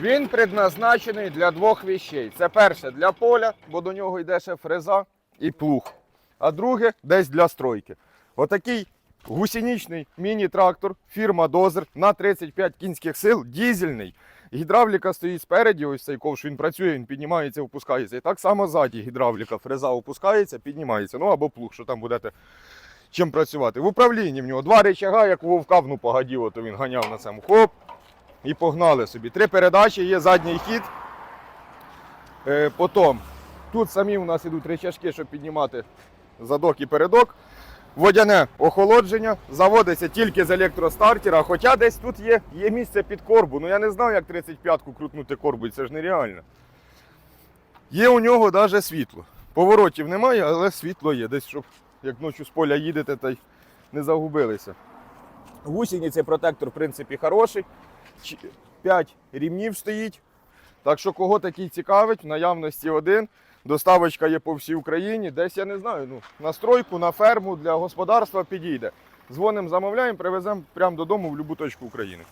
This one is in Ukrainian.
Він предназначений для двох вещей. Це перше для поля, бо до нього йде ще фреза і плуг. А друге десь для стройки. Отакий гусеничний міні-трактор, фірма Дозер на 35 кінських сил, дізельний. Гідравліка стоїть спереді, ось цей ковш, він працює, він піднімається, опускається. І так само ззаді гідравліка, фреза опускається, піднімається. Ну або плуг, що там будете чим працювати. В управлінні в нього два речага, як вовка, ну погоділо, то він ганяв на цьому. Хоп, і погнали собі. Три передачі, є задній хід. Е, потім тут самі у нас ідуть речашки, щоб піднімати задок і передок. Водяне охолодження заводиться тільки з електростартера, хоча десь тут є, є місце під корбу. Ну я не знаю, як 35-ку крутнути корбу, це ж нереально. Є у нього навіть світло. Поворотів немає, але світло є. Десь, щоб як ночі з поля їдете, та й не загубилися. Гусениці протектор, в принципі, хороший. 5 рівнів стоїть. Так що, кого такий цікавить, в наявності один. Доставочка є по всій Україні. Десь я не знаю. Ну, на стройку, на ферму для господарства підійде. Дзвонимо, замовляємо, привеземо прямо додому в будь-яку точку України.